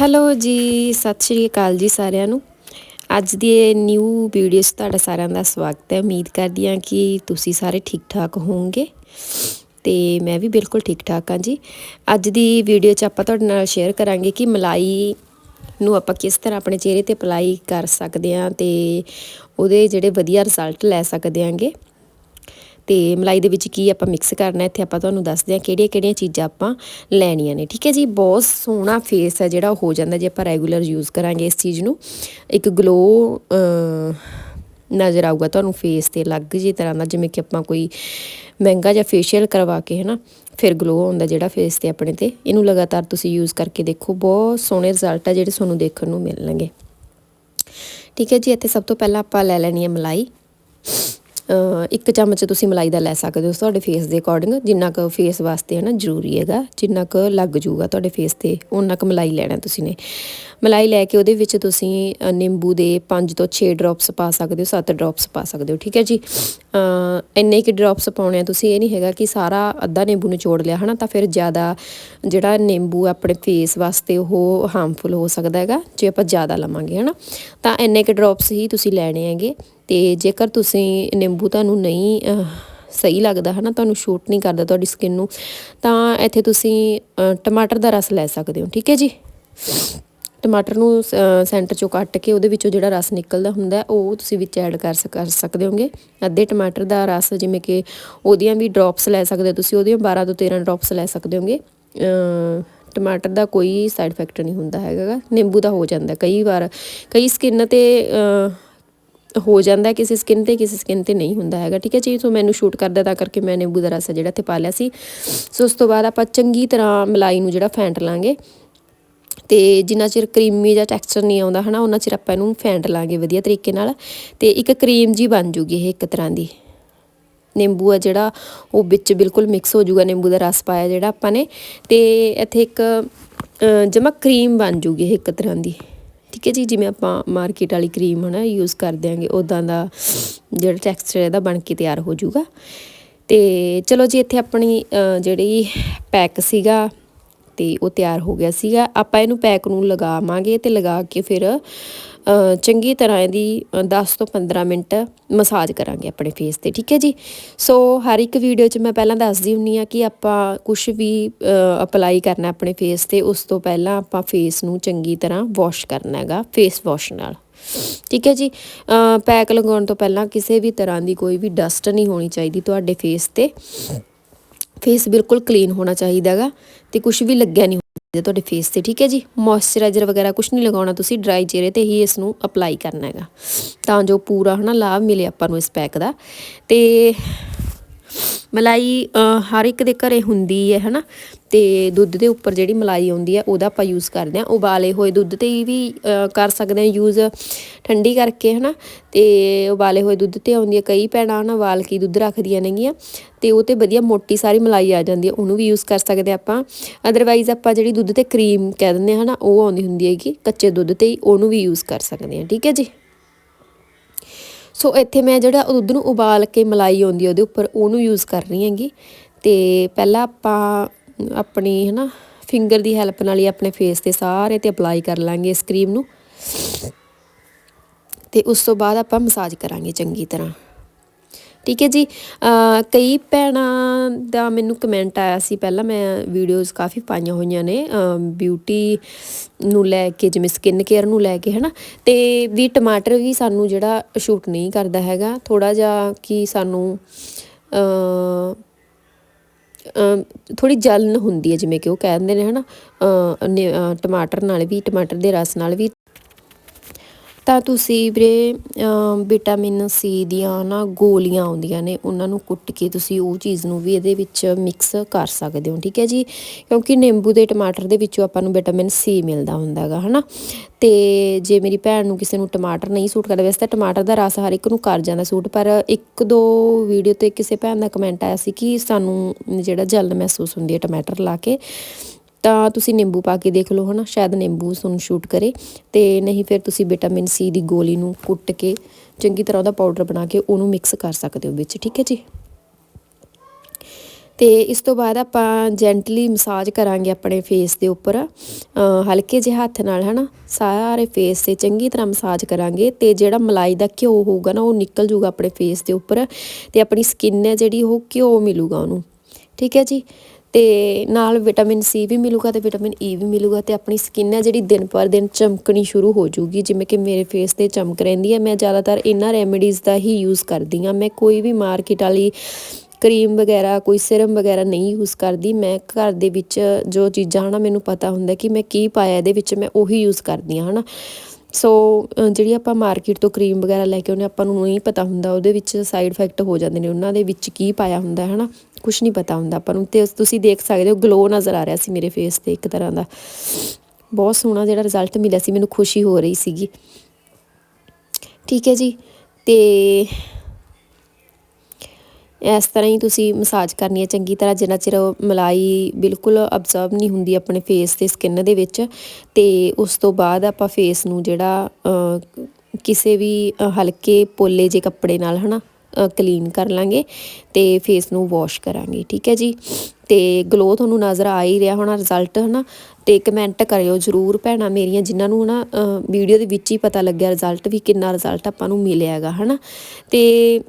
Hello ਜੀ, ਸਤਿ ਸ਼੍ਰੀ ਅਕਾਲ ਜੀ ਸਾਰਿਆਂ ਨੂੰ। ਅੱਜ ਦੀ ਇਹ ਨਿਊ ਵੀਡੀਓ 'ਚ ਤੁਹਾਡਾ ਸਾਰਿਆਂ ਦਾ ਸਵਾਗਤ ਹੈ। ਉਮੀਦ ਕਰਦੀ ਹਾਂ ਕਿ ਤੁਸੀਂ ਸਾਰੇ ਠੀਕ ਠਾਕ ਹੋਵੋਗੇ। ਤੇ ਮੈਂ ਵੀ ਬਿਲਕੁਲ ਠੀਕ ਠਾਕ ਹਾਂ ਜੀ। ਅੱਜ ਦੀ ਵੀਡੀਓ 'ਚ ਆਪਾਂ ਤੁਹਾਡੇ ਨਾਲ ਸ਼ੇਅਰ ਕਰਾਂਗੇ ਕਿ ਮਲਾਈ ਨੂੰ ਆਪਾਂ ਕਿਸ ਤਰ੍ਹਾਂ ਆਪਣੇ ਚਿਹਰੇ ਤੇ ਅਪਲਾਈ ਕਰ ਸਕਦੇ ਹਾਂ ਤੇ ਉਹਦੇ ਜਿਹੜੇ ਵਧੀਆ ਰਿਜ਼ਲਟ ਲੈ ਸਕਦੇ ਹਾਂਗੇ। ਤੇ ਮਲਾਈ ਦੇ ਵਿੱਚ ਕੀ ਆਪਾਂ ਮਿਕਸ ਕਰਨਾ ਇੱਥੇ ਆਪਾਂ ਤੁਹਾਨੂੰ ਦੱਸਦੇ ਹਾਂ ਕਿਹੜੀਆਂ ਕਿਹੜੀਆਂ ਚੀਜ਼ਾਂ ਆਪਾਂ ਲੈਣੀਆਂ ਨੇ, ਠੀਕ ਹੈ ਜੀ? ਬਹੁਤ ਸੋਹਣਾ ਫੇਸ ਹੈ ਜਿਹੜਾ ਹੋ ਜਾਂਦਾ ਜੇ ਆਪਾਂ ਰੈਗੂਲਰ ਯੂਜ਼ ਕਰਾਂਗੇ ਇਸ ਚੀਜ਼ ਨੂੰ। ਇੱਕ ਗਲੋ ਨਜ਼ਰ ਆਊਗਾ ਤੁਹਾਨੂੰ ਫੇਸ ਤੇ, ਅਲੱਗ ਜੀ ਤਰ੍ਹਾਂ ਦਾ, ਜਿਵੇਂ ਕਿ ਆਪਾਂ ਕੋਈ ਮਹਿੰਗਾ ਜਾਂ ਫੇਸ਼ੀਅਲ ਕਰਵਾ ਕੇ, ਹਨਾ, ਫਿਰ ਗਲੋ ਆਉਂਦਾ ਜਿਹੜਾ ਫੇਸ ਤੇ ਆਪਣੇ ਤੇ। ਇਹਨੂੰ ਲਗਾਤਾਰ ਤੁਸੀਂ ਯੂਜ਼ ਕਰਕੇ ਦੇਖੋ, ਬਹੁਤ ਸੋਹਣੇ ਰਿਜ਼ਲਟ ਆ ਜਿਹੜੇ ਤੁਹਾਨੂੰ ਦੇਖਣ ਨੂੰ ਮਿਲਣਗੇ। ਠੀਕ ਹੈ ਜੀ, ਇੱਥੇ ਸਭ ਤੋਂ ਪਹਿਲਾਂ ਆਪਾਂ ਲੈ ਲੈਣੀ ਹੈ ਮਲਾਈ। ਇੱਕ ਚਮਚ ਤੁਸੀਂ ਮਲਾਈ ਦਾ ਲੈ ਸਕਦੇ ਹੋ ਤੁਹਾਡੇ ਫੇਸ ਦੇ ਅਕੋਰਡਿੰਗ ਜਿੰਨਾ ਕੁ ਫੇਸ ਵਾਸਤੇ ਹੈ ਨਾ ਜ਼ਰੂਰੀ ਹੈਗਾ, ਜਿੰਨਾ ਕੁ ਲੱਗ ਜੂਗਾ ਤੁਹਾਡੇ ਫੇਸ ਤੇ ਉਹਨਾਂ ਕੁ ਮਲਾਈ ਲੈਣਾ ਤੁਸੀਂ ਨੇ। ਮਲਾਈ ਲੈ ਕੇ ਉਹਦੇ ਵਿੱਚ ਤੁਸੀਂ ਨਿੰਬੂ ਦੇ 5 ਤੋਂ 6 ਡ੍ਰੌਪਸ ਪਾ ਸਕਦੇ ਹੋ 7 ਡ੍ਰੌਪਸ ਪਾ ਸਕਦੇ ਹੋ, ਠੀਕ ਹੈ ਜੀ? ਇੰਨੇ ਕਿ ਡ੍ਰੌਪਸ ਪਾਉਣੇ ਆ ਤੁਸੀਂ, ਇਹ ਨਹੀਂ ਹੈਗਾ ਕਿ ਸਾਰਾ ਅੱਧਾ ਨਿੰਬੂ ਨਿਚੋੜ ਲਿਆ ਹਨਾ, ਤਾਂ ਫਿਰ ਜ਼ਿਆਦਾ ਜਿਹੜਾ ਨਿੰਬੂ ਆਪਣੇ ਫੇਸ ਵਾਸਤੇ ਉਹ ਹਾਰਮਫੁਲ ਹੋ ਸਕਦਾ ਹੈਗਾ, ਜੇ ਆਪਾਂ ਜ਼ਿਆਦਾ ਲਵਾਂਗੇ ਹਨਾ। ਤਾਂ ਇੰਨੇ ਕਿ ਡ੍ਰੌਪਸ ਹੀ ਤੁਸੀਂ ਲੈਣੇ ਹੈਗੇ। ਤੇ ਜੇਕਰ ਤੁਸੀਂ ਨਿੰਬੂ ਤੁਹਾਨੂੰ ਨਹੀਂ ਸਹੀ ਲੱਗਦਾ ਹੈ ਨਾ ਤੁਹਾਨੂੰ ਸ਼ੂਟ ਨਹੀਂ ਕਰਦਾ ਤੁਹਾਡੀ ਸਕਿਨ ਨੂੰ, ਤਾਂ ਇੱਥੇ ਤੁਸੀਂ ਟਮਾਟਰ ਦਾ ਰਸ ਲੈ ਸਕਦੇ ਹੋ, ਠੀਕ ਹੈ ਜੀ? ਟਮਾਟਰ ਨੂੰ ਸੈਂਟਰ ਚੋਂ ਕੱਟ ਕੇ ਉਹਦੇ ਵਿੱਚੋਂ ਜਿਹੜਾ ਰਸ ਨਿਕਲਦਾ ਹੁੰਦਾ, ਉਹ ਤੁਸੀਂ ਵਿੱਚ ਐਡ ਕਰ ਕਰ ਸਕਦੇ ਹੋਗੇ। ਅੱਧੇ ਟਮਾਟਰ ਦਾ ਰਸ ਜਿਵੇਂ ਕਿ ਉਹਦੀਆਂ ਵੀ ਡ੍ਰੌਪਸ ਲੈ ਸਕਦੇ ਹੋ ਤੁਸੀਂ, ਉਹਦੀਆਂ 12 ਤੋਂ 13 ਡ੍ਰੌਪਸ ਲੈ ਸਕਦੇ ਹੋਗੇ। ਟਮਾਟਰ ਦਾ ਕੋਈ ਸਾਈਡ ਇਫੈਕਟ ਨਹੀਂ ਹੁੰਦਾ ਹੈਗਾ ਨਿੰਬੂ ਦਾ ਹੋ ਜਾਂਦਾ, ਕਈ ਵਾਰ ਕਈ ਸਕਿਨ ਤੇ ਹੋ ਜਾਂਦਾ ਕਿਸੇ ਸਕਿਨ ਤੇ, ਕਿਸੇ ਸਕਿਨ ਤੇ ਨਹੀਂ ਹੁੰਦਾ ਹੈਗਾ, ਠੀਕ ਹੈ ਜੀ? ਸੋ ਮੈਨੂੰ ਸ਼ੂਟ ਕਰਦਾ ਤਾਂ ਕਰਕੇ ਮੈਂ ਨਿੰਬੂ ਦਾ ਰਸ ਜਿਹੜਾ ਇੱਥੇ ਪਾ ਲਿਆ ਸੀ। ਸੋ ਉਸ ਤੋਂ ਬਾਅਦ ਆਪਾਂ ਚੰਗੀ ਤਰ੍ਹਾਂ ਮਲਾਈ ਨੂੰ ਜਿਹੜਾ ਫੈਂਟ ਲਾਂਗੇ। ਤੇ ਜਿੰਨਾ ਚਿਰ ਕਰੀਮੀ ਜਾਂ ਟੈਕਸਚਰ ਨਹੀਂ ਆਉਂਦਾ ਹਨਾ ਉਹਨਾਂ ਚਿਰ ਆਪਾਂ ਇਹਨੂੰ ਫੈਂਟ ਲਾਂਗੇ ਵਧੀਆ ਤਰੀਕੇ ਨਾਲ। ਤੇ ਇੱਕ ਕਰੀਮ ਜੀ ਬਣ ਜੂਗੀ ਇਹ ਇੱਕ ਤਰ੍ਹਾਂ ਦੀ। ਨਿੰਬੂ ਆ ਜਿਹੜਾ, ਉਹ ਵਿੱਚ ਬਿਲਕੁਲ ਮਿਕਸ ਹੋ ਜਾਊਗਾ ਨਿੰਬੂ ਦਾ ਰਸ ਪਾਇਆ ਜਿਹੜਾ ਆਪਾਂ ਨੇ। ਤੇ ਇੱਥੇ ਇੱਕ ਜਮਾ ਕਰੀਮ ਬਣ ਜੂਗੀ ਇਹ ਇੱਕ ਤਰ੍ਹਾਂ ਦੀ। ਠੀਕ ਹੈ ਜੀ, ਜਿਵੇਂ ਆਪਾਂ ਮਾਰਕੀਟ ਵਾਲੀ ਕਰੀਮ ਹਨਾ ਯੂਜ਼ ਕਰ ਦਿਆਂਗੇ ਉਦਾਂ ਦਾ ਜਿਹੜਾ ਟੈਕਸਚਰ ਇਹਦਾ ਬਣ ਕੇ ਤਿਆਰ ਹੋ ਜਾਊਗਾ। ਤੇ ਚਲੋ ਜੀ, ਇੱਥੇ ਆਪਣੀ ਜਿਹੜੀ ਪੈਕ ਸੀਗਾ ਤੇ ਉਹ ਤਿਆਰ ਹੋ ਗਿਆ ਸੀਗਾ। ਆਪਾਂ ਇਹਨੂੰ ਪੈਕ ਨੂੰ ਲਗਾਵਾਂਗੇ ਤੇ ਲਗਾ ਕੇ ਫਿਰ ਚੰਗੀ ਤਰ੍ਹਾਂ ਇਹਦੀ 10 ਤੋਂ 15 ਮਿੰਟ ਮਸਾਜ ਕਰਾਂਗੇ ਆਪਣੇ ਫੇਸ ਤੇ, ਠੀਕ ਹੈ ਜੀ? ਸੋ ਹਰ ਇੱਕ ਵੀਡੀਓ 'ਚ ਮੈਂ ਪਹਿਲਾਂ ਦੱਸਦੀ ਹੁੰਨੀ ਆ ਕਿ ਆਪਾਂ ਕੁਝ ਵੀ ਅਪਲਾਈ ਕਰਨਾ ਆਪਣੇ ਫੇਸ ਤੇ, ਉਸ ਤੋਂ ਪਹਿਲਾਂ ਆਪਾਂ ਫੇਸ ਨੂੰ ਚੰਗੀ ਤਰ੍ਹਾਂ ਵਾਸ਼ ਕਰਨਾ ਹੈਗਾ ਫੇਸ ਵਾਸ਼ ਨਾਲ। ਠੀਕ ਹੈ ਜੀ? ਪੈਕ ਲਗਾਉਣ ਤੋਂ ਪਹਿਲਾਂ ਕਿਸੇ ਵੀ ਤਰ੍ਹਾਂ ਦੀ ਕੋਈ ਵੀ ਡਸਟ ਨਹੀਂ ਹੋਣੀ ਚਾਹੀਦੀ ਤੁਹਾਡੇ ਫੇਸ ਤੇ। ਫੇਸ ਬਿਲਕੁਲ ਕਲੀਨ ਹੋਣਾ ਚਾਹੀਦਾ ਹੈਗਾ। ਤੇ ਕੁਝ ਵੀ ਲੱਗਿਆ ਨਹੀਂ ਹੋਣਾ ਤੁਹਾਡੇ ਫੇਸ ਤੇ, ਠੀਕ ਹੈ ਜੀ? ਮੋਇਸਚਰਾਈਜ਼ਰ ਵਗੈਰਾ ਕੁਝ ਨਹੀਂ ਲਗਾਉਣਾ ਤੁਸੀਂ ਡਰਾਈ ਚਿਹਰੇ ਤੇ ਹੀ ਇਸ ਨੂੰ ਅਪਲਾਈ ਕਰਨਾ ਹੈਗਾ। ਤਾਂ ਜੋ ਪੂਰਾ ਹਨਾ ਲਾਭ ਮਿਲੇ ਆਪਾਂ ਨੂੰ ਇਸ ਪੈਕ ਦਾ। ਤੇ ਮਲਾਈ ਹਰ ਇੱਕ ਦੇ ਘਰੇ ਹੁੰਦੀ ਹੈ ਹਨਾ। ਤੇ ਦੁੱਧ ਦੇ ਉੱਪਰ ਜਿਹੜੀ ਮਲਾਈ ਆਉਂਦੀ ਹੈ ਉਹਦਾ ਆਪਾਂ ਯੂਜ਼ ਕਰਦੇ ਆ ਉਬਾਲੇ ਹੋਏ ਦੁੱਧ ਤੇ ਵੀ ਕਰ ਸਕਦੇ ਆ ਯੂਜ਼ ਠੰਡੀ ਕਰਕੇ, ਹਨਾ? ਤੇ ਉਬਾਲੇ ਹੋਏ ਦੁੱਧ ਤੇ ਆਉਂਦੀ ਹੈ ਕਈ ਭੈਣਾਂ, ਹਨਾ ਵਾਲ ਕੀ ਦੁੱਧ ਰੱਖਦੀਆਂ ਨੇਗੀਆਂ, ਤੇ ਉਹ ਤੇ ਵਧੀਆ ਮੋਟੀ ਸਾਰੀ ਮਲਾਈ ਆ ਜਾਂਦੀ ਹੈ ਉਹਨੂੰ ਵੀ ਯੂਜ਼ ਕਰ ਸਕਦੇ ਆਪਾਂ। ਅਦਰਵਾਈਜ਼ ਆਪਾਂ ਜਿਹੜੀ ਦੁੱਧ ਤੇ ਕਰੀਮ ਕਹਿ ਦਿੰਦੇ ਹਨਾ, ਉਹ ਆਉਂਦੀ ਹੁੰਦੀ ਹੈਗੀ, ਕੱਚੇ ਦੁੱਧ ਤੇ ਹੀ, ਉਹਨੂੰ ਵੀ ਯੂਜ਼ ਕਰ ਸਕਦੇ ਆ ਠੀਕ ਹੈ ਜੀ? ਸੋ ਇੱਥੇ ਮੈਂ ਜਿਹੜਾ ਦੁੱਧ ਨੂੰ ਉਬਾਲ ਕੇ ਮਲਾਈ ਆਉਂਦੀ ਉਹਦੇ ਉੱਪਰ, ਉਹਨੂੰ ਯੂਜ਼ ਕਰ ਰਹੀ ਹੈਗੀ। ਤੇ ਪਹਿਲਾਂ ਆਪਾਂ ਆਪਣੀ, ਹਨਾ ਫਿੰਗਰ ਦੀ ਹੈਲਪ ਨਾਲ ਹੀ ਆਪਣੇ ਫੇਸ ਤੇ ਸਾਰੇ ਤੇ ਅਪਲਾਈ ਕਰ ਲਾਂਗੇ ਇਸ ਕਰੀਮ ਨੂੰ। ਤੇ ਉਸ ਤੋਂ ਬਾਅਦ ਆਪਾਂ ਮਸਾਜ ਕਰਾਂਗੇ ਚੰਗੀ ਤਰ੍ਹਾਂ। ਠੀਕ ਹੈ ਜੀ? ਕਈ ਭੈਣਾਂ ਦਾ ਮੈਨੂੰ ਕਮੈਂਟ ਆਇਆ ਸੀ, ਪਹਿਲਾਂ ਮੈਂ ਵੀਡੀਓਜ਼ ਕਾਫੀ ਪਾਈਆਂ ਹੋਈਆਂ ਨੇ ਬਿਊਟੀ ਨੂੰ ਲੈ ਕੇ, ਜਿਵੇਂ ਸਕਿਨ ਕੇਅਰ ਨੂੰ ਲੈ ਕੇ, ਹਨਾ। ਤੇ ਵੀ ਟਮਾਟਰ ਵੀ ਸਾਨੂੰ ਜਿਹੜਾ ਸ਼ੂਟ ਨਹੀਂ ਕਰਦਾ ਹੈਗਾ ਥੋੜਾ ਜਿਹਾ ਕਿ ਸਾਨੂੰ ਥੋੜੀ ਜਲਨ ਹੁੰਦੀ ਹੈ, ਜਿਵੇਂ ਕਿ ਉਹ ਕਹਿੰਦੇ ਨੇ, ਹਨਾ? ਟਮਾਟਰ ਨਾਲ ਵੀ, ਟਮਾਟਰ ਦੇ ਰਸ ਨਾਲ ਵੀ ਤਾਂ ਤੁਸੀਂ ਵੀਰੇ ਵਿਟਾਮਿਨ ਸੀ ਦੀਆਂ ਨਾ ਗੋਲੀਆਂ ਆਉਂਦੀਆਂ ਨੇ, ਉਹਨਾਂ ਨੂੰ ਕੁੱਟ ਕੇ ਤੁਸੀਂ ਉਹ ਚੀਜ਼ ਨੂੰ ਵੀ ਇਹਦੇ ਵਿੱਚ ਮਿਕਸ ਕਰ ਸਕਦੇ ਹੋ, ਠੀਕ ਹੈ ਜੀ? ਕਿਉਂਕਿ ਨਿੰਬੂ ਦੇ ਟਮਾਟਰ ਦੇ ਵਿੱਚੋਂ ਆਪਾਂ ਨੂੰ ਵਿਟਾਮਿਨ ਸੀ ਮਿਲਦਾ ਹੁੰਦਾ ਹੈਗਾ, ਹਨਾ? ਤੇ ਜੇ ਮੇਰੀ ਭੈਣ ਨੂੰ ਕਿਸੇ ਨੂੰ ਟਮਾਟਰ ਨਹੀਂ ਸੂਟ ਕਰਦਾ, ਵੈਸੇ ਤਾਂ ਟਮਾਟਰ ਦਾ ਰਸ ਹਰ ਇੱਕ ਨੂੰ ਕਰ ਜਾਂਦਾ ਸੂਟ, ਪਰ ਇੱਕ ਦੋ ਵੀਡੀਓ ਤੇ ਕਿਸੇ ਭੈਣ ਦਾ ਕਮੈਂਟ ਆਇਆ ਸੀ ਕਿ ਸਾਨੂੰ ਜਿਹੜਾ ਜਲਨ ਮਹਿਸੂਸ ਹੁੰਦੀ ਹੈ ਟਮਾਟਰ ਲਾ ਕੇ ਤਾਂ ਤੁਸੀਂ ਨਿੰਬੂ ਪਾ ਕੇ ਦੇਖ ਲਓ, ਹਨਾ? ਸ਼ਾਇਦ ਨਿੰਬੂ ਤੁਹਾਨੂੰ ਸ਼ੂਟ ਕਰੇ ਤੇ ਨਹੀਂ ਫਿਰ ਤੁਸੀਂ ਵਿਟਾਮਿਨ ਸੀ ਦੀ ਗੋਲੀ ਨੂੰ ਕੁੱਟ ਕੇ ਚੰਗੀ ਤਰ੍ਹਾਂ ਉਹਦਾ ਪਾਊਡਰ ਬਣਾ ਕੇ ਉਹਨੂੰ ਮਿਕਸ ਕਰ ਸਕਦੇ ਹੋ ਵਿੱਚ, ਠੀਕ ਹੈ ਜੀ? ਤੇ ਇਸ ਤੋਂ ਬਾਅਦ ਆਪਾਂ ਜੈਂਟਲੀ ਮਸਾਜ ਕਰਾਂਗੇ ਆਪਣੇ ਫੇਸ ਦੇ ਉੱਪਰ ਹਲਕੇ ਜਿਹੇ ਹੱਥ ਨਾਲ, ਹਨਾ? ਸਾਰੇ ਫੇਸ ਤੇ ਚੰਗੀ ਤਰ੍ਹਾਂ ਮਸਾਜ ਕਰਾਂਗੇ ਤੇ ਜਿਹੜਾ ਮਲਾਈ ਦਾ ਘਿਓ ਹੋਊਗਾ ਨਾ, ਉਹ ਨਿਕਲ ਜੂਗਾ ਆਪਣੇ ਫੇਸ ਦੇ ਉੱਪਰ ਤੇ ਆਪਣੀ ਸਕਿਨ ਹੈ ਜਿਹੜੀ, ਉਹ ਘਿਓ ਮਿਲੂਗਾ ਉਹਨੂੰ, ਠੀਕ ਹੈ ਜੀ? ਤੇ ਨਾਲ ਵਿਟਾਮਿਨ ਸੀ ਵੀ ਮਿਲੂਗਾ ਤੇ ਵਿਟਾਮਿਨ ਈ e ਵੀ ਮਿਲੂਗਾ ਤੇ ਆਪਣੀ ਸਕਿਨ ਹੈ ਜਿਹੜੀ ਦਿਨ ਪਰ ਦਿਨ ਚਮਕਣੀ ਸ਼ੁਰੂ ਹੋ ਜਾਊਗੀ ਜਿਵੇਂ ਕਿ ਮੇਰੇ ਫੇਸ ਤੇ ਚਮਕ ਰਹਿੰਦੀ ਹੈ, ਮੈਂ ਜ਼ਿਆਦਾਤਰ ਇਹਨਾਂ ਰੈਮੇਡੀਜ਼ ਦਾ ਹੀ ਯੂਜ਼ ਕਰਦੀ ਹਾਂ। ਮੈਂ ਕੋਈ ਵੀ ਮਾਰਕੀਟ ਵਾਲੀ ਕਰੀਮ ਵਗੈਰਾ, ਕੋਈ ਸਿਰਮ ਵਗੈਰਾ ਨਹੀਂ ਯੂਜ਼ ਕਰਦੀ। ਮੈਂ ਘਰ ਦੇ ਵਿੱਚ ਜੋ ਚੀਜ਼ਾਂ ਹਨਾ, ਮੈਨੂੰ ਪਤਾ ਹੁੰਦਾ ਕਿ ਮੈਂ ਕੀ ਪਾਇਆ, ਇਹਦੇ ਵਿੱਚ ਮੈਂ ਉਹੀ ਯੂਜ਼ ਕਰਦੀ ਹਾਂ ਹਨਾ। ਸੋ ਜਿਹੜੀ ਆਪਾਂ ਮਾਰਕੀਟ ਤੋਂ ਕਰੀਮ ਵਗੈਰਾ ਲੈ ਕੇ ਆਉਂਦੇ ਆਪਾਂ ਨੂੰ ਨਹੀਂ ਪਤਾ ਹੁੰਦਾ, ਉਹਦੇ ਵਿੱਚ ਸਾਈਡ ਇਫੈਕਟ ਹੋ ਜਾਂਦੇ ਨੇ, ਉਹਨਾਂ ਦੇ ਵਿੱਚ ਕੀ ਪਾਇਆ ਹੁੰਦਾ ਹੈ ਹਨਾ। ਕੁਝ ਨਹੀਂ ਪਤਾ ਹੁੰਦਾ, ਆਪਾਂ ਨੂੰ ਤੇ ਤੁਸੀਂ ਦੇਖ ਸਕਦੇ ਹੋ ਗਲੋ ਨਜ਼ਰ ਆ ਰਿਹਾ ਸੀ ਮੇਰੇ ਫੇਸ ਤੇ ਇੱਕ ਤਰ੍ਹਾਂ ਦਾ। ਬਹੁਤ ਸੋਹਣਾ ਜਿਹੜਾ ਰਿਜ਼ਲਟ ਮਿਲਿਆ ਸੀ, ਮੈਨੂੰ ਖੁਸ਼ੀ ਹੋ ਰਹੀ ਸੀਗੀ। ਠੀਕ ਹੈ ਜੀ, ਤੇ ਇਸ ਤਰ੍ਹਾਂ ਹੀ ਤੁਸੀਂ ਮਸਾਜ ਕਰਨੀ ਹੈ, ਚੰਗੀ ਤਰ੍ਹਾਂ ਜਿੰਨਾ ਚਿਰ ਉਹ ਮਲਾਈ ਬਿਲਕੁਲ ਅਬਜ਼ਰਵ ਨਹੀਂ ਹੁੰਦੀ ਆਪਣੇ ਫੇਸ ਤੇ ਸਕਿਨ ਦੇ ਵਿੱਚ, ਤੇ ਉਸ ਤੋਂ ਬਾਅਦ ਆਪਾਂ ਫੇਸ ਨੂੰ ਜਿਹੜਾ ਕਿਸੇ ਵੀ ਹਲਕੇ ਪੋਲੇ ਜੇ ਕੱਪੜੇ ਨਾਲ, ਹਨਾ ਕਲੀਨ ਕਰ ਲਾਂਗੇ ਤੇ ਫੇਸ ਨੂੰ ਵਾਸ਼ ਕਰਾਂਗੇ, ਠੀਕ ਹੈ ਜੀ? ਤੇ ਗਲੋ ਤੁਹਾਨੂੰ ਨਜ਼ਰ ਆ ਹੀ ਰਿਹਾ ਹੋਣਾ ਰਿਜ਼ਲਟ ਹਨਾ? ਤੇ ਕਮੈਂਟ ਕਰਿਓ ਜਰੂਰ ਭੈਣਾਂ, ਮੇਰੀਆਂ ਜਿਨ੍ਹਾਂ ਨੂੰ ਨਾ ਵੀਡੀਓ ਦੇ ਵਿੱਚ ਹੀ ਪਤਾ ਲੱਗਿਆ ਰਿਜ਼ਲਟ ਵੀ ਕਿੰਨਾ ਰਿਜ਼ਲਟ ਆਪਾਂ ਨੂੰ ਮਿਲਿਆ ਹੈਗਾ, ਹਨਾ? ਤੇ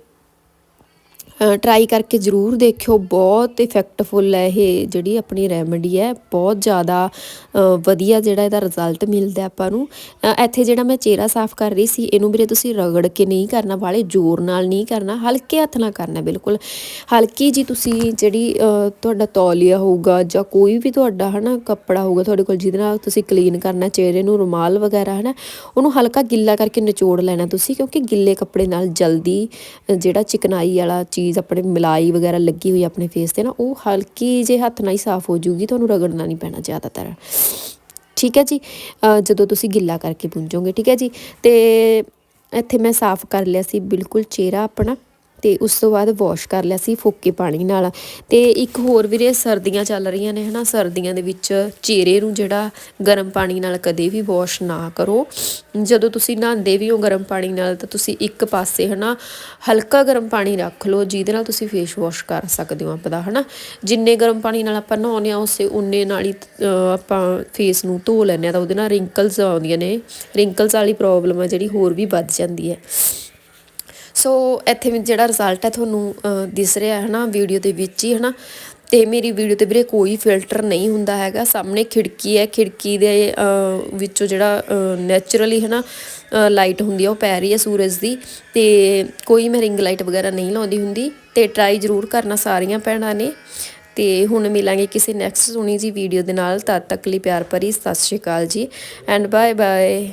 ਟਰਾਈ ਕਰਕੇ ਜ਼ਰੂਰ ਦੇਖਿਓ। ਬਹੁਤ ਇਫੈਕਟਫੁਲ ਹੈ ਇਹ ਜਿਹੜੀ ਆਪਣੀ ਰੈਮਡੀ ਹੈ। ਬਹੁਤ ਜ਼ਿਆਦਾ ਵਧੀਆ ਜਿਹੜਾ ਇਹਦਾ ਰਿਜ਼ਲਟ ਮਿਲਦਾ ਆਪਾਂ ਨੂੰ। ਇੱਥੇ ਜਿਹੜਾ ਮੈਂ ਚਿਹਰਾ ਸਾਫ਼ ਕਰ ਰਹੀ ਸੀ, ਇਹਨੂੰ ਵੀਰੇ ਤੁਸੀਂ ਰਗੜ ਕੇ ਨਹੀਂ ਕਰਨਾ, ਵਾਲੇ ਜ਼ੋਰ ਨਾਲ ਨਹੀਂ ਕਰਨਾ, ਹਲਕੇ ਹੱਥ ਨਾਲ ਕਰਨਾ ਬਿਲਕੁਲ। ਹਲਕੀ ਜੀ ਤੁਸੀਂ ਜਿਹੜੀ ਤੁਹਾਡਾ ਤੌਲੀਆ ਹੋਊਗਾ ਜਾਂ ਕੋਈ ਵੀ ਤੁਹਾਡਾ ਹਨਾ ਕੱਪੜਾ ਹੋਊਗਾ, ਤੁਹਾਡੇ ਕੋਲ ਜਿਹਦੇ ਨਾਲ ਤੁਸੀਂ ਕਲੀਨ ਕਰਨਾ, ਚਿਹਰੇ ਨੂੰ ਰੁਮਾਲ ਵਗੈਰਾ ਹਨਾ, ਉਹਨੂੰ ਹਲਕਾ ਗਿੱਲਾ ਕਰਕੇ ਨਿਚੋੜ ਲੈਣਾ ਤੁਸੀਂ, ਕਿਉਂਕਿ ਗਿੱਲੇ ਕੱਪੜੇ ਨਾਲ ਜਲਦੀ ਜਿਹੜਾ ਚਿਕਨਾਈ ਵਾਲਾ ਚੀਜ਼ ਆਪਣੇ ਮਲਾਈ ਵਗੈਰਾ ਲੱਗੀ ਹੋਈ ਆਪਣੇ ਫੇਸ ਤੇ ਨਾ, ਉਹ ਹਲਕੀ ਜੇ ਹੱਥ ਨਾਲ ਹੀ ਸਾਫ਼ ਹੋ ਜੂਗੀ ਤੁਹਾਨੂੰ ਰਗੜਨਾ ਨਹੀਂ ਪੈਣਾ ਜ਼ਿਆਦਾਤਰ। ਠੀਕ ਹੈ ਜੀ? ਜਦੋਂ ਤੁਸੀਂ ਗਿੱਲਾ ਕਰਕੇ ਪੂੰਝੋਗੇ ਠੀਕ ਹੈ ਜੀ? ਤੇ ਇੱਥੇ ਮੈਂ ਸਾਫ਼ ਕਰ ਲਿਆ ਸੀ, ਬਿਲਕੁਲ ਚਿਹਰਾ ਆਪਣਾ ਤੇ ਉਸ ਤੋਂ ਬਾਅਦ ਵਾਸ਼ ਕਰ ਲਿਆ ਸੀ ਫੋਕੇ ਪਾਣੀ ਨਾਲ। ਤੇ ਇੱਕ ਹੋਰ ਵੀਰੇ ਸਰਦੀਆਂ ਚੱਲ ਰਹੀਆਂ ਨੇ ਹਨਾ, ਸਰਦੀਆਂ ਦੇ ਵਿੱਚ ਚਿਹਰੇ ਨੂੰ ਜਿਹੜਾ ਗਰਮ ਪਾਣੀ ਨਾਲ ਕਦੇ ਵੀ ਵਾਸ਼ ਨਾ ਕਰੋ। ਜਦੋਂ ਤੁਸੀਂ ਨਹਾਉਂਦੇ ਵੀ ਹੋ ਗਰਮ ਪਾਣੀ ਨਾਲ, ਤਾਂ ਤੁਸੀਂ ਇੱਕ ਪਾਸੇ ਹਨਾ ਹਲਕਾ ਗਰਮ ਪਾਣੀ ਰੱਖ ਲਓ, ਜਿਹਦੇ ਨਾਲ ਤੁਸੀਂ ਫੇਸ ਵਾਸ਼ ਕਰ ਸਕਦੇ ਹੋ ਆਪਦਾ, ਹਨਾ। ਜਿੰਨੇ ਗਰਮ ਪਾਣੀ ਨਾਲ ਆਪਾਂ ਨਹਾਉਂਦੇ ਆ ਉਸੇ ਉਨੇ ਨਾਲ ਹੀ ਆਪਾਂ ਫੇਸ ਨੂੰ ਧੋ ਲੈਂਦੇ ਆ ਤਾਂ ਉਹਦੇ ਨਾਲ ਰਿੰਕਲਸ ਆਉਂਦੀਆਂ ਨੇ। ਰਿੰਕਲਸ ਵਾਲੀ ਪ੍ਰੋਬਲਮ ਆ ਜਿਹੜੀ ਹੋਰ ਵੀ ਵੱਧ ਜਾਂਦੀ ਹੈ। ਸੋ ਇੱਥੇ ਵੀ ਜਿਹੜਾ ਰਿਜ਼ਲਟ ਹੈ ਤੁਹਾਨੂੰ ਦਿਸ ਰਿਹਾ ਹੈ ਨਾ ਵੀਡੀਓ ਦੇ ਵਿੱਚ ਹੀ ਹੈ ਨਾ ਤੇ ਮੇਰੀ ਵੀਡੀਓ ਤੇ ਵੀਰੇ ਕੋਈ ਫਿਲਟਰ ਨਹੀਂ ਹੁੰਦਾ ਹੈਗਾ। ਸਾਹਮਣੇ ਖਿੜਕੀ ਹੈ। ਖਿੜਕੀ ਦੇ ਵਿੱਚੋਂ ਜਿਹੜਾ ਨੇਚਰਲੀ ਹੈ ਨਾ ਲਾਈਟ ਹੁੰਦੀ ਹੈ ਉਹ ਪੈ ਰਹੀ ਹੈ ਸੂਰਜ ਦੀ। ਤੇ ਕੋਈ ਮੈਂ ਰਿੰਗ ਲਾਈਟ ਵਗੈਰਾ ਨਹੀਂ ਲਾਉਂਦੀ ਹੁੰਦੀ। ਤੇ ਟਰਾਈ ਜ਼ਰੂਰ ਕਰਨਾ ਸਾਰੀਆਂ ਭੈਣਾਂ ਨੇ। ਤੇ ਹੁਣ ਮਿਲਾਂਗੇ ਕਿਸੇ ਨੈਕਸਟ ਸੁਣੀ ਜੀ ਵੀਡੀਓ ਦੇ ਨਾਲ। ਤਦ ਤੱਕ ਲਈ ਪਿਆਰ ਭਰੀ। ਸਤਿ ਸ਼੍ਰੀ ਅਕਾਲ ਜੀ। And bye bye